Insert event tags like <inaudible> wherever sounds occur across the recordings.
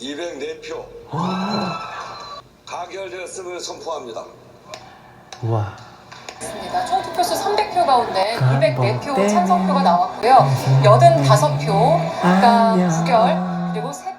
204표 가결되었음을 선포합니다. 우와. 있습니다. 총 투표수 300표 가운데 간 204표 번 찬성표가. 나왔고요. 85표, 그러니까 안녕. 부결, 그리고 3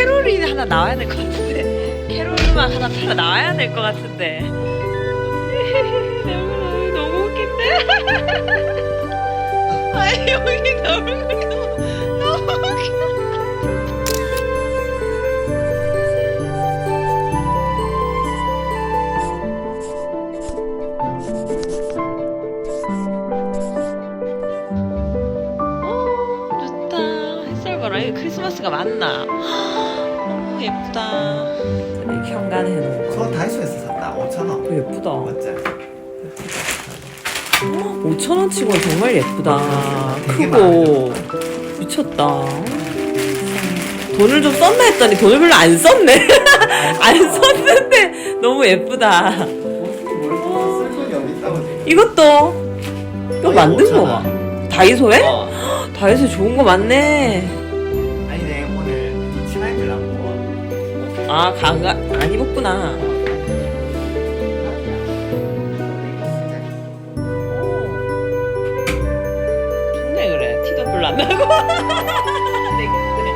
캐롤이 하나 나와야 될 것 같은데. 캐롤 음악 하나 하나 나와야 될 것 같은데. 너무 너무 웃긴데? <laughs> 아니 여기 얼굴이 너무 너무 웃겨 어, 크리스마스가 맞나? 어, 예쁘다. 이렇게 현관에 해놓은 거. 그거 다이소에서 샀다. 5,000원. 어, 예쁘다. 맞지? 5천원 치고는 정말 예쁘다. 되게 크고. 미쳤다. 돈을 좀 썼나 했더니 돈을 별로 안 썼네. <laughs> 안 썼는데 너무 예쁘다. 쓸 돈이 어디 있다고 지금. 이것도 이거 만든 거 5,000원. 봐. 다이소에? 어. 다이소에 좋은 거 많네. 아, 가가 안 입었구나. 좋네 그래. 티도 별로 안 나고. <laughs> 되겠네.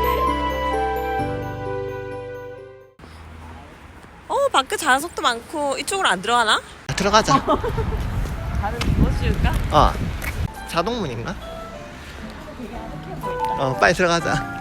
어, 밖에 자석도 많고 이쪽으로 안 들어가나? 들어가자. 다른 뭐 씌울까? 어. 자동문인가? 어, 빨리 들어가자.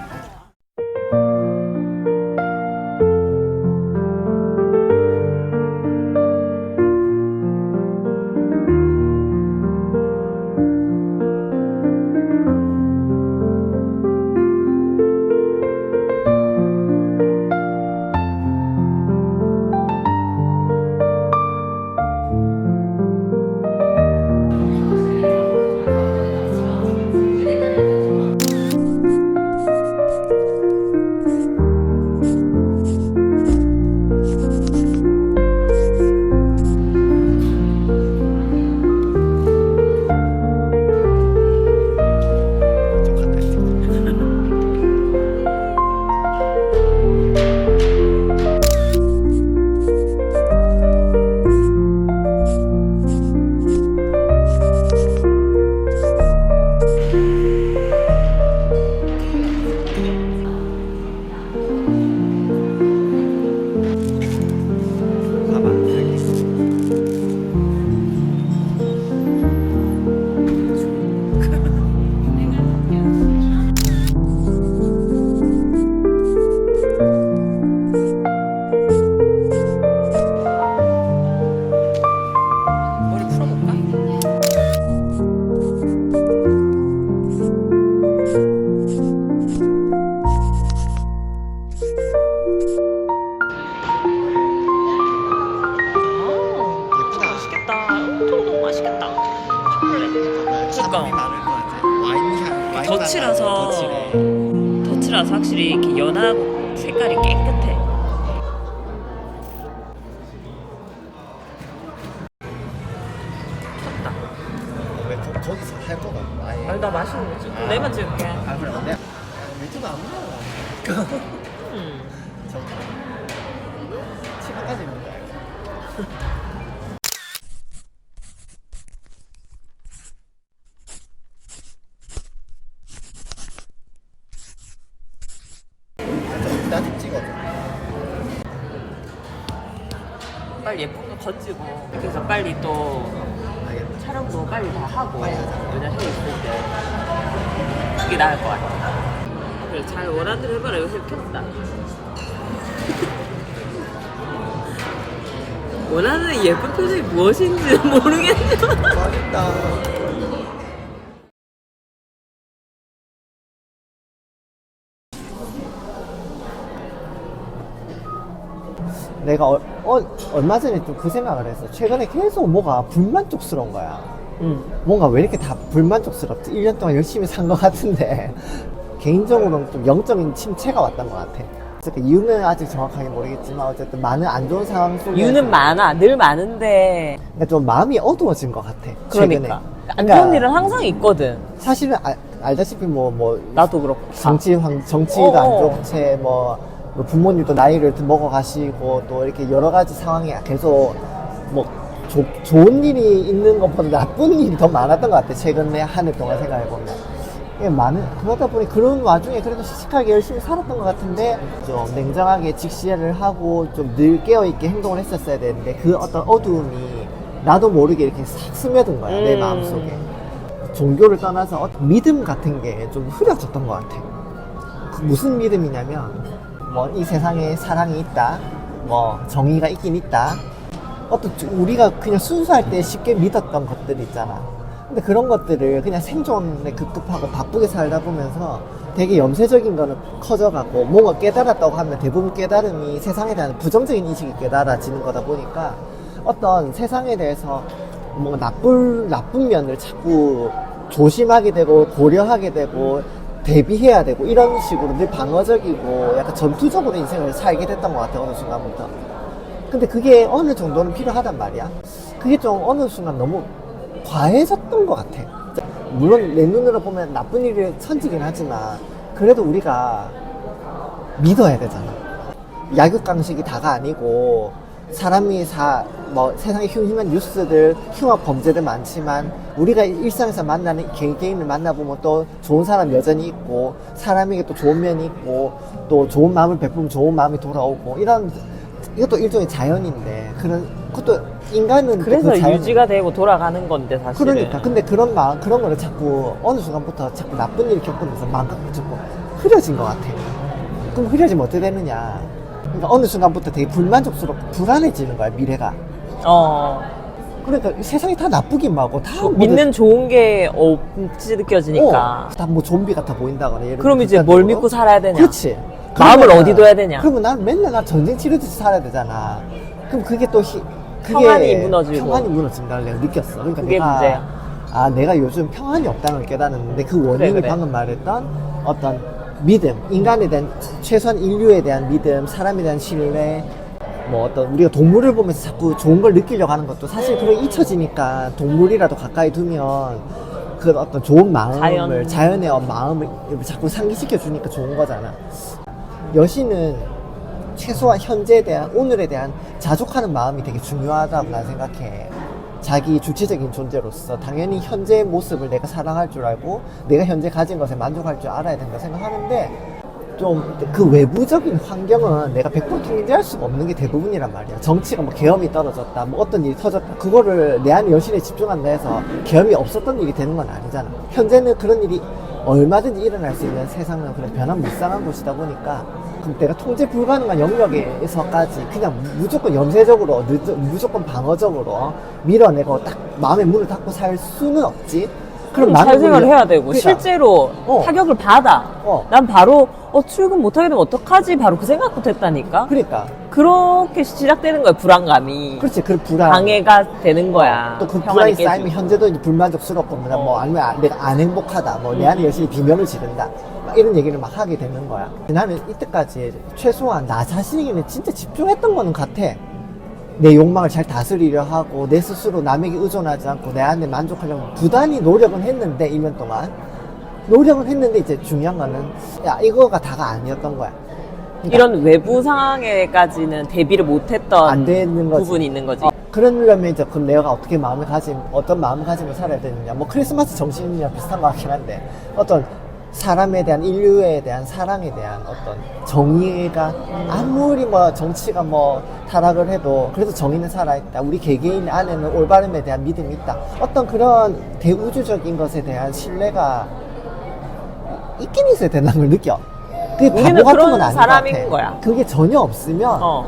덧칠라서 덧칠해. 덧칠라서 확실히 이렇게 연하고 색깔이 깨끗해. 원하는 대로 해봐라 요새 켰다. 원하는 예쁜 표정이 무엇인지 <laughs> 모르겠네. 맛있다. 내가 어, 어, 얼마 전에 좀 그 생각을 했어. 최근에 계속 뭐가 불만족스러운 거야. 응. 뭔가 왜 이렇게 다 불만족스럽지? 1년 동안 열심히 산 것 같은데, 개인적으로는 좀 영적인 침체가 왔던 것 같아. 그러니까 이유는 아직 정확하게 모르겠지만, 어쨌든 많은 안 좋은 상황 속에. 이유는 많아. 늘 많은데. 그러니까 좀 마음이 어두워진 것 같아. 최근에. 그러니까. 안 그러니까 좋은 일은 항상 있거든. 사실은 아- 알다시피 뭐, 뭐, 나도 그렇고. 정치, 황, 정치도 안 어어. 좋은 채, 뭐, 뭐 부모님도 나이를 먹어 가시고, 또 이렇게 여러 가지 상황이 계속, 뭐, 조- 좋은 일이 있는 것보다 나쁜 일이 더 많았던 것 같아. 최근에 한 해 동안 생각해 보면. 이게 많은, 그러다 보니 그런 와중에 그래도 씩씩하게 열심히 살았던 것 같은데, 좀 냉정하게 직시를 하고, 좀 늘 깨어 있게 행동을 했었어야 되는데, 그 어떤 어두움이 나도 모르게 이렇게 싹 스며든 거야, 내 음. 마음속에. 종교를 떠나서 어떤 믿음 같은 게 좀 흐려졌던 것 같아. 그 무슨 믿음이냐면, 뭐, 이 세상에 사랑이 있다. 뭐, 정의가 있긴 있다. 어떤, 주- 우리가 그냥 순수할 때 쉽게 믿었던 것들 있잖아. 근데 그런 것들을 그냥 생존에 급급하고 바쁘게 살다 보면서 되게 염세적인 거는 커져가고 뭔가 깨달았다고 하면 대부분 깨달음이 세상에 대한 부정적인 인식이 깨달아지는 거다 보니까 어떤 세상에 대해서 뭔가 나쁜, 나쁜 면을 자꾸 조심하게 되고 고려하게 되고 대비해야 되고 이런 식으로 늘 방어적이고 약간 전투적으로 인생을 살게 됐던 것 같아 어느 순간부터. 근데 그게 어느 정도는 필요하단 말이야. 그게 좀 어느 순간 너무 과해졌 던 것 같아. 물론 내 눈으로 보면 나쁜 일이 천지긴 하지만 그래도 우리가 믿어야 되잖아. 약육강식이 다가 아니고 사람이 사, 뭐 세상에 흉흉한 뉴스들, 흉악 범죄들 많지만 우리가 일상에서 만나는 개개인을 만나보면 또 좋은 사람 여전히 있고 사람에게 또 좋은 면이 있고 또 좋은 마음을 베풀면 좋은 마음이 돌아오고 이런 이것도 일종의 자연인데 그런 그것도 인간은 또 그래서 그 자연- 유지가 되고 돌아가는 건데 사실은. 그러니까 근데 그런 마음 그런 거를 자꾸 어느 순간부터 자꾸 나쁜 일 겪으면서 마음가 자꾸 흐려진 것 같아. 그럼 흐려지면 어떻게 되느냐? 그러니까 어느 순간부터 되게 불만족스럽고 불안해지는 거야 미래가. 어. 그러니까 이 세상이 다 나쁘긴 뭐고 다 조- 믿는 좋은 게 없이 느껴지니까. 다뭐 좀비 같아 보인다거나 예를 그럼 이제 뭘 믿고 살아야 되냐? 그렇지. 마음을 어디 둬야 되냐? 그러면 난 맨날 나 전쟁 치르듯이 살아야 되잖아. 그럼 그게 또 히, 그게 평안이 무너지고. 평안이 무너진다를 내가 느꼈어. 그러니까 그게 내가 문제야. 아 내가 요즘 평안이 없다는 걸 깨달았는데 그 원인이 그래. 방금 말했던 어떤 믿음, 인간에 대한 최소한 인류에 대한 믿음, 사람에 대한 신뢰. 뭐 어떤 우리가 동물을 보면서 자꾸 좋은 걸 느끼려고 하는 것도 사실 그게 잊혀지니까 동물이라도 가까이 두면 그 어떤 좋은 마음을 자연. 어, 마음을 자꾸 상기시켜 주니까 좋은 거잖아. 여신은 최소한 현재에 대한 오늘에 대한 자족하는 마음이 되게 중요하다고 난 생각해. 자기 주체적인 존재로서 당연히 현재의 모습을 내가 사랑할 줄 알고 내가 현재 가진 것에 만족할 줄 알아야 된다 생각하는데 좀그 외부적인 환경은 내가 100% 통제할 수가 없는 게 대부분이란 말이야. 정치가 뭐 계엄이 떨어졌다, 뭐 어떤 일이 터졌다, 그거를 내 안에 여신에 집중한다 해서 계엄이 없었던 일이 되는 건 아니잖아. 현재는 그런 일이 얼마든지 일어날 수 있는 세상은 그런 변화무쌍한 곳이다 보니까 내가 통제 불가능한 영역에서까지 그냥 무조건 염세적으로 늦- 무조건 방어적으로 밀어내고 딱 마음의 문을 닫고 살 수는 없지. 그럼 사회생활을 그냥- 해야 되고 그러니까, 실제로 어. 타격을 받아. 어. 난 바로 어 출근 못하게 되면 어떡하지? 바로 그 생각부터 했다니까. 그러니까 그렇게 시작되는 거야 불안감이. 그렇지 그 불안 방해가 되는 거야. 또 그 불안이 쌓이면. 현재도 불만족스럽고 뭐, 뭐 어. 아니면 아- 내가 안 행복하다 뭐내 안에 열심히 비명을 지른다 막 이런 얘기를 막 하게 되는 거야 나는 이때까지 최소한 나 자신에게는 진짜 집중했던 거는 같아 내 욕망을 잘 다스리려 하고 내 스스로 남에게 의존하지 않고 내 안에 만족하려고 부단히 노력은 했는데 1년 동안 노력은 했는데 이제 중요한 거는 야 이거가 다가 아니었던 거야 이런 외부 상황에까지는 대비를 못했던 안 되는 거지. 부분이 있는 거지. 어, 그러려면 이제 그럼 내가 어떻게 마음을 가짐, 어떤 마음을 가지며 살아야 되느냐. 뭐 크리스마스 정신이랑 비슷한 것 같긴 한데 어떤 사람에 대한 인류에 대한 사랑에 대한 어떤 정의가 아무리 뭐 정치가 뭐 타락을 해도 그래도 정의는 살아있다. 우리 개개인 안에는 올바름에 대한 믿음이 있다. 어떤 그런 대우주적인 것에 대한 신뢰가 있긴 있어야 된다는 걸 느껴. 그게 우리는 바보 같은 그런 건 아닌 사람인 것 같아. 거야. 그게 전혀 없으면 어.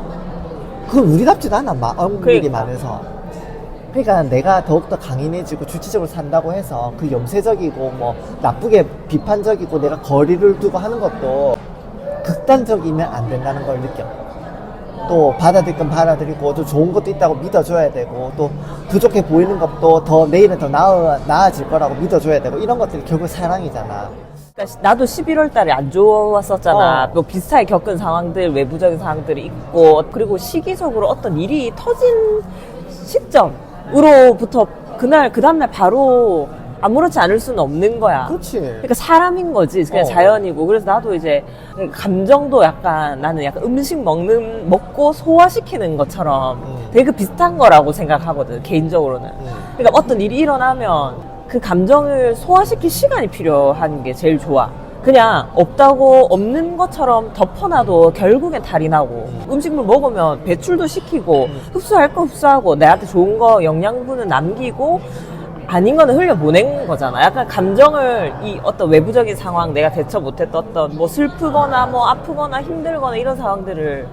그건 우리답지도 않아 마음이 그러니까. 많아서 그러니까 내가 더욱더 강인해지고 주체적으로 산다고 해서 그 염세적이고 뭐 나쁘게 비판적이고 내가 거리를 두고 하는 것도 극단적이면 안 된다는 걸 느껴 또 받아들일 건 받아들이고 또 좋은 것도 있다고 믿어줘야 되고 또 부족해 보이는 것도 더 내일은 더 나아, 나아질 거라고 믿어줘야 되고 이런 것들이 결국 사랑이잖아 그러니까 나도 11월 달에 안 좋았었잖아. 어. 뭐 비슷하게 겪은 상황들, 외부적인 상황들이 있고, 그리고 시기적으로 어떤 일이 터진 시점 으로부터 그날, 그 다음날 바로 아무렇지 않을 수는 없는 거야. 그렇지 그러니까 사람인 거지. 그냥 어. 자연이고. 그래서 나도 이제 감정도 약간 나는 약간 음식 먹는, 먹고 소화시키는 것처럼 음. 되게 비슷한 거라고 생각하거든, 개인적으로는. 음. 그러니까 어떤 일이 일어나면 그 감정을 소화시킬 시간이 필요한 게 제일 좋아. 그냥 없다고 없는 것처럼 덮어놔도 결국엔 탈이 나고 음식물 먹으면 배출도 시키고 흡수할 거 흡수하고 내한테 좋은 거 영양분은 남기고 아닌 거는 흘려보낸 거잖아. 약간 감정을 이 어떤 외부적인 상황 내가 대처 못했던 어떤 뭐 슬프거나 뭐 아프거나 힘들거나 이런 상황들을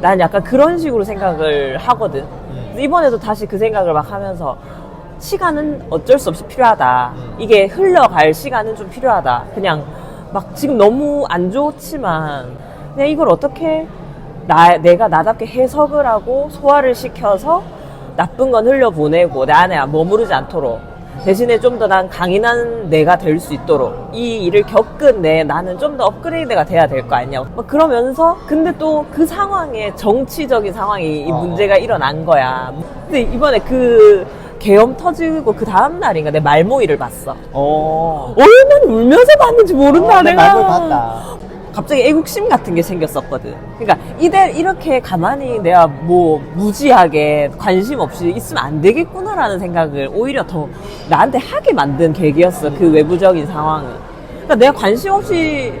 난 약간 그런 식으로 생각을 하거든. 그래서 이번에도 다시 그 생각을 막 하면서 시간은 어쩔 수 없이 필요하다. 이게 흘러갈 시간은 좀 필요하다. 그냥 막 지금 너무 안 좋지만 그냥 이걸 어떻게 나, 내가 나답게 해석을 하고 소화를 시켜서 나쁜 건 흘려보내고 내 안에 머무르지 않도록 대신에 좀 더 난 강인한 내가 될 수 있도록 이 일을 겪은 내 나는 좀 더 업그레이드가 돼야 될 거 아니냐. 막 그러면서 근데 또 그 상황에 정치적인 상황이 이 어. 문제가 일어난 거야. 근데 이번에 그 계엄 터지고 그 다음 날인가 내 말모이를 봤어. 어. 얼마나 울면서 봤는지 모른다 어, 내 내가. 말을 봤다 갑자기 애국심 같은 게 생겼었거든. 그러니까 이대 이렇게 가만히 내가 뭐 무지하게 관심 없이 있으면 안 되겠구나라는 생각을 오히려 더 나한테 하게 만든 계기였어. 그 외부적인 상황은. 그러니까 내가 관심 없이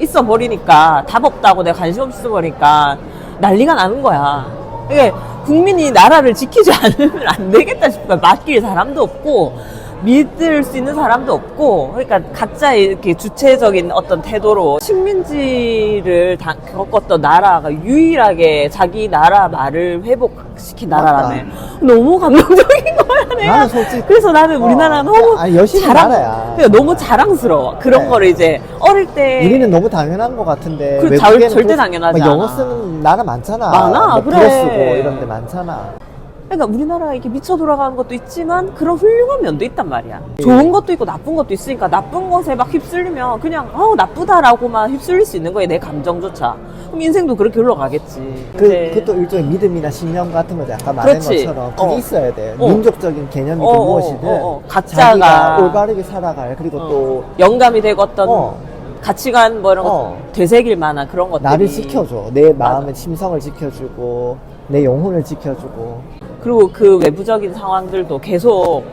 있어 버리니까 답 없다고 내가 관심 없이 있어 버리니까 난리가 나는 거야. 이게 국민이 나라를 지키지 <laughs> 않으면 안 되겠다 싶어. 맡길 사람도 없고 믿을 수 있는 사람도 없고 그러니까 각자 이렇게 주체적인 어떤 태도로 식민지를 다 겪었던 나라가 유일하게 자기 나라 말을 회복시킨 나라라며 너무 감동적인 거야 내가 나는 솔직히 그래서 나는 우리나라 어, 너무 아니, 여신의 나라야. 그러니까 너무 자랑스러워 그런 네. 거를 이제 어릴 때 우리는 너무 당연한 것 같은데 그 절- 절대 또 당연하지 막 영어 않아. 쓰는 나라 많잖아 많아, 뭐 그래. 쓰고 이런 데 많잖아 그러니까 우리나라가 이렇게 미쳐 돌아가는 것도 있지만 그런 훌륭한 면도 있단 말이야. 좋은 것도 있고 나쁜 것도 있으니까 나쁜 것에 막 휩쓸리면 그냥 아우 나쁘다라고만 휩쓸릴 수 있는 거야 내 감정조차. 그럼 인생도 그렇게 흘러가겠지. 그, 근데 그것도 일종의 믿음이나 신념 같은 거죠 아까 말한 그렇지. 것처럼 그게 어. 있어야 돼 어. 민족적인 개념이든 어, 어, 무엇이든 어, 어. 자기가 각자가 올바르게 살아갈 그리고 어, 또 영감이 되고 어떤 어. 가치관 뭐 이런 거 어. 되새길 만한 그런 것들이 나를 지켜줘 내. 마음의 심성을 지켜주고 내 영혼을 지켜주고 그리고 그 외부적인 상황들도 계속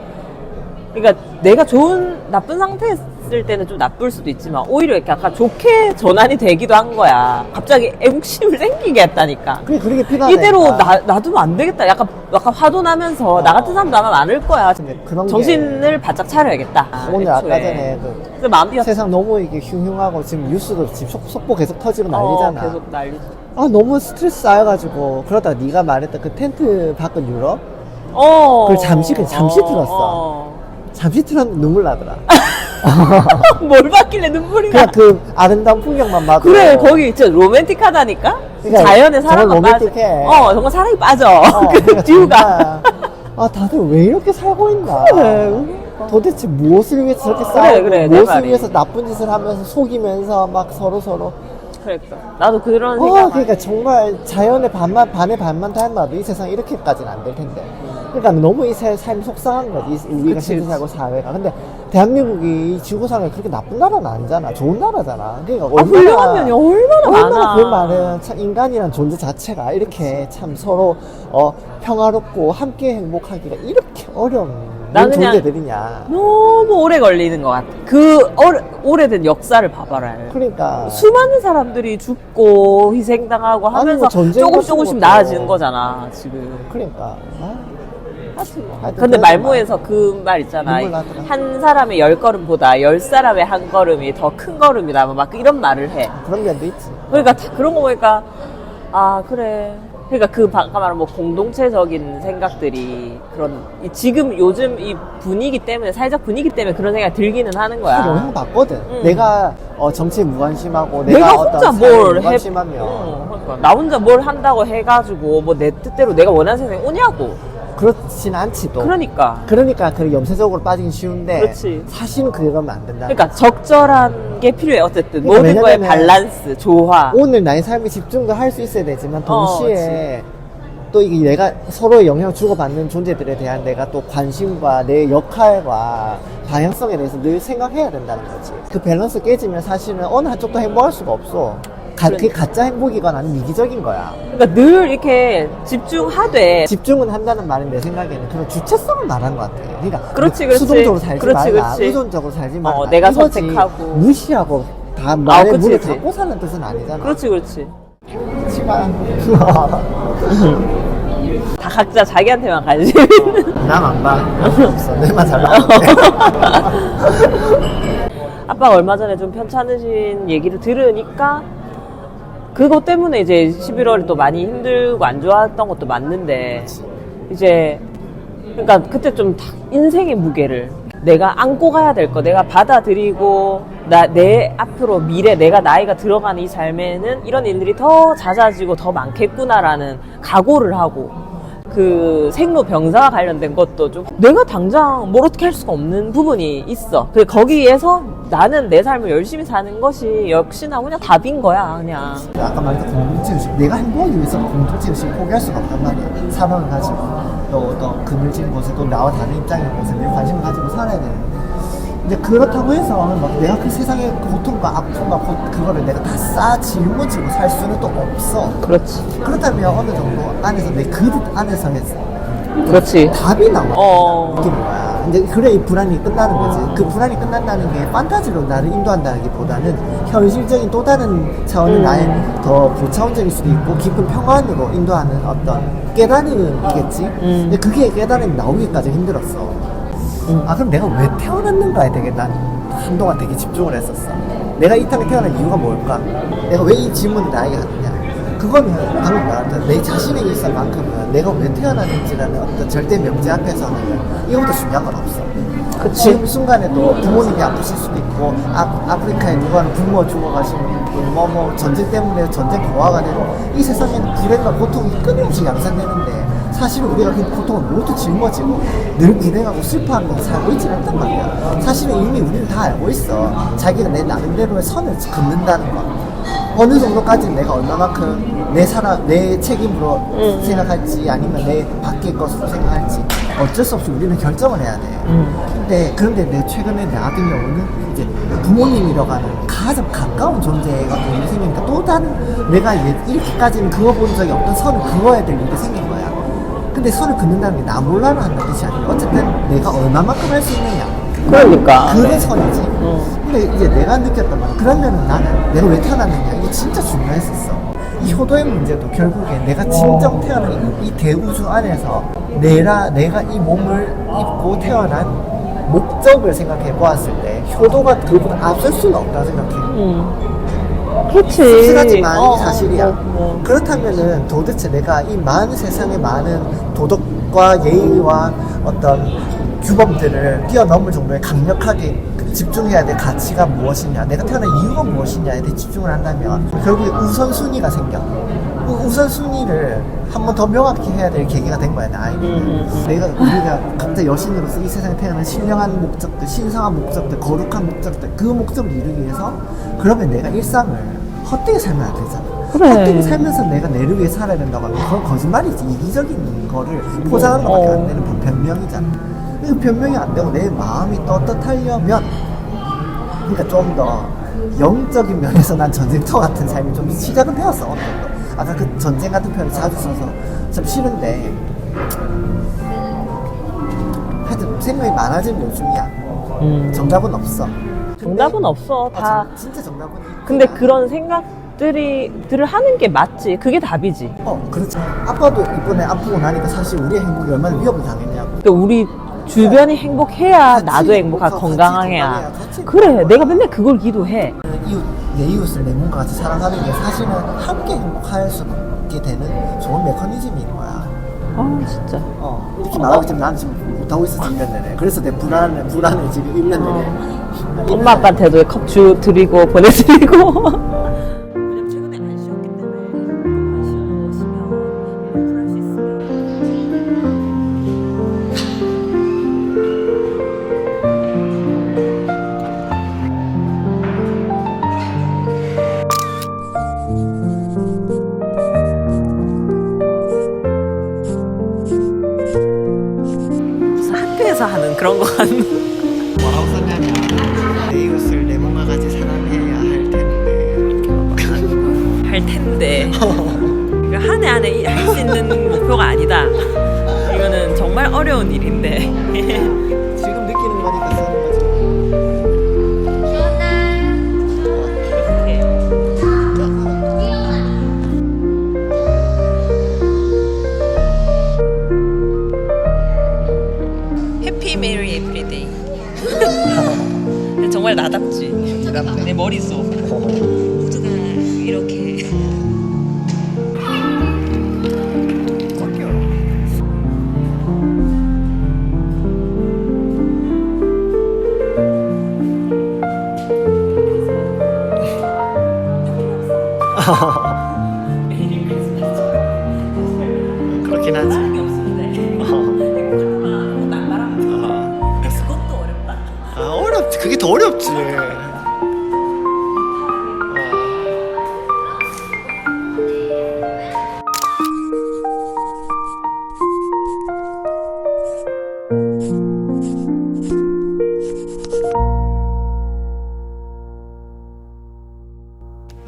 그러니까 내가 좋은 나쁜 상태였을 때는 좀 나쁠 수도 있지만 오히려 이렇게 약간 좋게 전환이 되기도 한 거야. 갑자기 애국심을 <laughs> 생기게 했다니까. 그게 그렇게 필요하다 이대로 나, 놔두면 안 되겠다. 약간, 약간 화도 나면서 나 같은 사람도 아마 많을 거야. 그런 게 정신을 바짝 차려야겠다. 오늘 아까 애초에. 전에 그 그래서 마음 비었어. 세상 너무 이게 흉흉하고 지금 뉴스도 지금 속, 속보 계속 터지고 난리잖아 어, 계속 난리. 아 너무 스트레스 쌓여가지고 그러다 네가 말했던 그 텐트 밖은 유럽 어. 그걸 잠시, 그냥 잠시 들었어. 어. 잠시 틀었는데 눈물 나더라 <laughs> 뭘 봤길래 눈물이 나. 그냥 그 아름다운 풍경만 봐도 그래 거기 진짜 로맨틱하다니까 그러니까 자연에 정말 빠져 로맨틱해. 어 정말 사랑이 빠져 어, <laughs> 그 그러니까 뷰가 정말, 아 다들 왜 이렇게 살고 있나 그래. 도대체 무엇을 위해서 저렇게 그래, 싸우고 그래, 내 무엇을 말이. 위해서 나쁜 짓을 하면서 속이면서 막 서로 서로 그러니까 나도 그런 어 생각 그러니까 정말 자연의 반만 반의 반만 닮아도 이 세상 이렇게까지는 안 될 텐데 그러니까 너무 이 세- 삶이 속상한 거지 이- 우리가 그치. 살고 사회가 근데 대한민국이 이 지구상에 그렇게 나쁜 나라는 아니잖아 좋은 나라잖아 그러니까 아, 훌륭한 면이 얼마나, 얼마나. 그 말은 참 인간이란 존재 자체가 이렇게 참 서로 어, 평화롭고 함께 행복하기가 이렇게 어려운 난 그냥- 존재들이냐 너무 오래 걸리는 것 같아. 그 오래, 오래된 역사를 봐봐라. 그러니까 수많은 사람들이 죽고 희생당하고 아니, 하면서 뭐 조금 조금씩. 나아지는 거잖아, 지금. 그러니까 아, 하여튼 뭐. 하여튼 근데 그래서 말모에서 그 말 있잖아. 눈물 나더라. 한 사람의 열 걸음보다 열 사람의 한 걸음이 더 큰 걸음이다. 뭐막 이런 말을 해. 그런 면도 있지 그러니까 다 그런 거 보니까 아 그래. 그러니까 그 아까 말한 뭐 공동체적인 생각들이 그런 이 지금 요즘 이 분위기 때문에 사회적 분위기 때문에 그런 생각이 들기는 하는 거야. 영향 받거든 응. 내가 어, 정치에 무관심하고 내가, 내가, 혼자 어떤 뭘 해, 무관심하면 어, 그러니까 나 혼자 뭘 한다고 해가지고 뭐 내 뜻대로 내가 원하는 세상이 오냐고. 그렇진 않지 또 그러니까. 그러니까 그 염세적으로 빠지긴 쉬운데 그렇지. 사실은 그러면 안 된다. 그러니까 적절한 게 필요해. 어쨌든 그러니까 모든 거에 왜냐면은 밸런스, 조화. 오늘 나의 삶에 집중도 할 수 있어야 되지만 어, 동시에 또 이게 내가 서로의 영향을 주고받는 존재들에 대한 내가 또 관심과 내 역할과 방향성에 대해서 늘 생각해야 된다는 거지. 그 밸런스 깨지면 사실은 어느 한쪽도 행복할 수가 없어. 가, 그게 가짜 행복이거나 아니면 이기적인 거야. 그러니까 늘 이렇게 집중하되 집중은 한다는 말은 내 생각에는 그런 주체성을 말하는 것 같아. 그러니까 그렇지, 그렇지. 수동적으로 살지 그렇지, 말라, 그렇지. 의존적으로 살지 말라. 어, 내가 이거지. 선택하고. 무시하고 다 말에 그치, 물을 그치. 담고 사는 뜻은 아니잖아. 그렇지, 그렇지. 그렇지만 <laughs> 다 각자 자기한테만 관심. 난안 봐. 없어. 내만 잘 나오는데. <laughs> 아빠가 얼마 전에 좀 편찮으신 얘기를 들으니까 그것 때문에 이제 11월이 또 많이 힘들고 안 좋았던 것도 맞는데 이제 그러니까 그때 좀 다- 인생의 무게를 내가 안고 가야 될 거 내가 받아들이고 나 내 앞으로 미래 내가 나이가 들어가는 이 삶에는 이런 일들이 더 잦아지고 더 많겠구나라는 각오를 하고 그 생로 병사와 관련된 것도 좀 내가 당장 뭘 어떻게 할 수가 없는 부분이 있어. 그 거기에서 나는 내 삶을 열심히 사는 것이 역시나 그냥 답인 거야, 그냥. 아까 말했던 공동체의식. 내가 행복하기 위해서 공동체의식을 포기할 수가 없단 말이야. 사명을 가지고. 또, 또, 그늘진 곳에 또 나와 다른 입장인 곳에 늘 관심을 가지고 살아야 되는 근데 그렇다고 해서 막 내가 그 세상의 고통과 아픔과 고, 그거를 내가 다 쌓아 짊어지고 살 수는 또 없어. 그렇지. 그렇다면 어느 정도 안에서 내 그릇 안에서 했어. 그렇지. 답이 나와. 어. 느끼는 거야. 이제 그래 이 불안이 끝나는 거지. 그 불안이 끝난다는 게 판타지로 나를 인도한다기보다는 현실적인 또 다른 차원의 음. 나의 더 고차원적일 수도 있고 깊은 평안으로 인도하는 어떤 깨달음이겠지. 음. 근데 그게 깨달음이 나오기까지 힘들었어. 음. 아 그럼 내가 왜 태어났는가에 되게 난 한동안 되게 집중을 했었어. 내가 이 땅에 태어난 이유가 뭘까? 내가 왜 이 질문을 나에게 하느냐? 그거는 방금 말했던 내 자신에게 있을 만큼은 내가 왜 태어났는지라는 어떤 절대 명제 앞에서는 이거보다 중요한 건 없어. 지금 순간에도 부모님이 아프실 수도 있고 아, 아프리카에 누가는 굶어 죽어가시는 분, 뭐, 뭐 전쟁 때문에 전쟁 고화가 되고 이 세상에는 불행과 고통이 끊임없이 양산되는데 사실 우리가 그 고통을 모두 짊어지고 늘 불행하고 슬퍼하면서 살고 있지는 않단 말이야. 사실은 이미 우리는 다 알고 있어. 자기가 내 나름대로의 선을 긋는다는 거. 어느 정도까지 내가 얼마만큼 내 사람, 내 책임으로 음. 생각할지 아니면 내 밖의 것으로 생각할지 어쩔 수 없이 우리는 결정을 해야 돼. 음. 근데 그런데 내 최근에 나 같은 경우는 이제 부모님이라고 하는 가장 가까운 존재가 우리 생기니까 또 다른 내가 얘- 이렇게까지는 그어본 적이 없던 선을 그어야 될 일이 생긴 거야. 근데 선을 긋는다는 게 나 몰라를 한다는 뜻이 아니라 어쨌든 내가 얼마만큼 할 수 있느냐. 그러니까. 그게 선이지. 어. 근데 이제 내가 느꼈단 말이야. 그러면은 나는 내가 왜 태어났느냐. 이게 진짜 중요했었어. 이 효도의 문제도 결국에 내가 진정 태어난 이, 이 대우주 안에서 내라, 내가 이 몸을 입고 태어난 목적을 생각해 보았을 때 효도가 그보다 앞설 수는 없다 생각해. 음. 그렇지. 씁쓸하지만 어, 이게 사실이야. 어, 어. 그렇다면은 도대체 내가 이 많은 세상의 많은 도덕과 예의와 어떤 규범들을 뛰어넘을 정도의 강력하게 집중해야 될 가치가 무엇이냐, 내가 태어난 이유가 무엇이냐에 대해 집중을 한다면 결국에 우선순위가 생겨. 그 우선순위를 한 번 더 명확히 해야 될 계기가 된 거야, 나 아이는. 음, 내가, 우리가 각자 여신으로서 이 세상에 태어난 신령한 목적들, 신성한 목적들, 거룩한 목적들, 그 목적을 이루기 위해서 그러면 내가 일상을 헛되게 살면 안 되잖아. 그래. 어떻게 살면서 내가 내를 위해 살아야 된다고 하면 그건 거짓말이지. 이기적인 거를 포장하는 것밖에 어. 안 되는 그 변명이잖아. 그 변명이 안 되고 내 마음이 떳떳하려면 그러니까 좀 더 영적인 면에서 난 전쟁터 같은 삶이 좀 시작은 되었어 어느 정도. 아까 그 전쟁 같은 표현을 자주 써서 좀 싫은데 하여튼 생각이 많아진 요즘이야. 음. 정답은 없어. 정답은 없어. 어, 다. 정- 진짜 정답은. 근데. 그런 생각들이 들을 하는 게 맞지. 그게 답이지. 어, 그렇죠. 아빠도 이번에 아프고 나니까 사실 우리의 행복이 얼마나 위협을 당했냐고. 그러니까 우리 주변이 행복해야 같이 나도 행복하고 행복하고 건강해야. 같이 건강해야, 같이 그래. 내가 맨날 그걸 기도해. 이웃, 내 이웃을 내 몸과 같이 사랑하는 게 사실은 함께 행복할 수 있게 되는 좋은 메커니즘인 거야. 아, 진짜. 어, 이렇게 말하고 있지만 나는 지금 못하고 있어, 1년 내내. 그래서 내 불안을, 불안을 지금 1년 내내. 엄마 아빠한테도 컵 주 드리고 보내드리고. <laughs>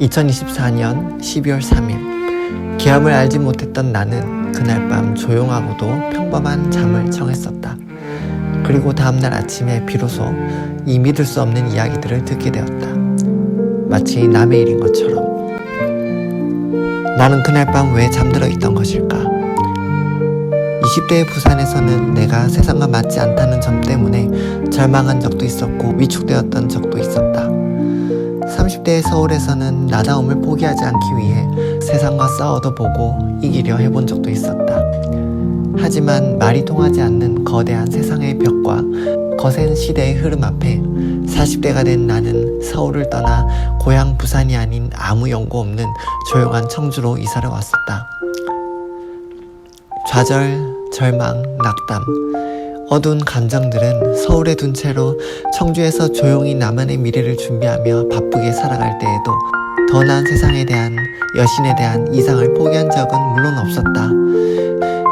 (2024년 12월 3일) 기함을 알지 못했던 나는 그날 밤 조용하고도 평범한 잠을 청했었다. 그리고 다음날 아침에 비로소 이 믿을 수 없는 이야기들을 듣게 되었다. 마치 남의 일인 것처럼. 나는 그날 밤 왜 잠들어 있던 것일까? 20대의 부산에서는 내가 세상과 맞지 않다는 점 때문에 절망한 적도 있었고 위축되었던 적도 있었다. 30대의 서울에서는 나다움을 포기하지 않기 위해 세상과 싸워도 보고 이기려 해본 적도 있었다. 하지만 말이 통하지 않는 거대한 세상의 벽과 거센 시대의 흐름 앞에 40대가 된 나는 서울을 떠나 고향 부산이 아닌 아무 연고 없는 조용한 청주로 이사를 왔었다. 좌절, 절망, 낙담, 어두운 감정들은 서울에 둔 채로 청주에서 조용히 나만의 미래를 준비하며 바쁘게 살아갈 때에도 더 나은 세상에 대한 여신에 대한 이상을 포기한 적은 물론 없었다.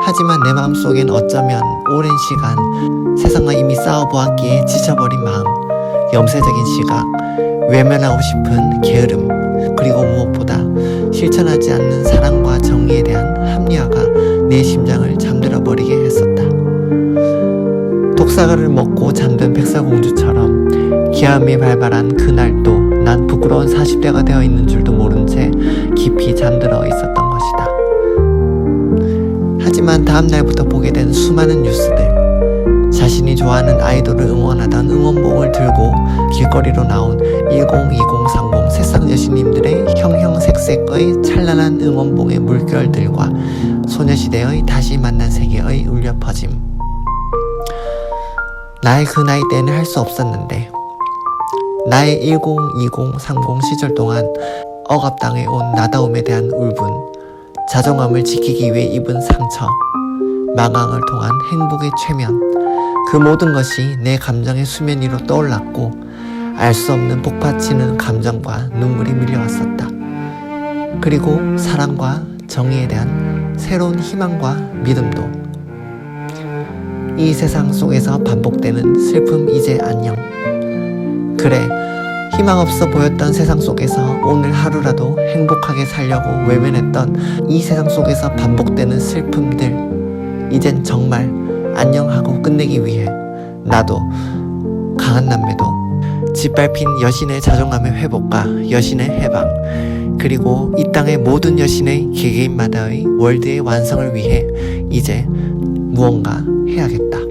하지만 내 마음속엔 어쩌면 오랜 시간 세상과 이미 싸워보았기에 지쳐버린 마음, 염세적인 시각, 외면하고 싶은 게으름, 그리고 무엇보다 실천하지 않는 사랑과 정의에 대한 합리화가 내 심장을 잠들어버리게. 독사과를 먹고 잠든 백사공주처럼 기암이 발발한 그날도 난 부끄러운 40대가 되어 있는 줄도 모른 채 깊이 잠들어 있었던 것이다. 하지만 다음 날부터 보게 된 수많은 뉴스들 자신이 좋아하는 아이돌을 응원하던 응원봉을 들고 길거리로 나온 102030 새싹 여신님들의 형형색색의 찬란한 응원봉의 물결들과 소녀시대의 다시 만난 세계의 울려 퍼짐 나의 그 나이 때는 할 수 없었는데 나의 10, 20, 30 시절 동안 억압당해 온 나다움에 대한 울분 자존감을 지키기 위해 입은 상처, 망항을 통한 행복의 최면, 그 모든 것이 내 감정의 수면 위로 떠올랐고, 알 수 없는 복받치는 감정과 눈물이 밀려왔었다. 그리고 사랑과 정의에 대한 새로운 희망과 믿음도 이 세상 속에서 반복되는 슬픔 이제 안녕. 그래, 희망 없어 보였던 세상 속에서 오늘 하루라도 행복하게 살려고 외면했던 이 세상 속에서 반복되는 슬픔들, 이젠 정말 안녕하고 끝내기 위해 나도 강한 남매도 짓밟힌 여신의 자존감의 회복과 여신의 해방, 그리고 이 땅의 모든 여신의 개개인마다의 월드의 완성을 위해 이제 무언가 해야겠다.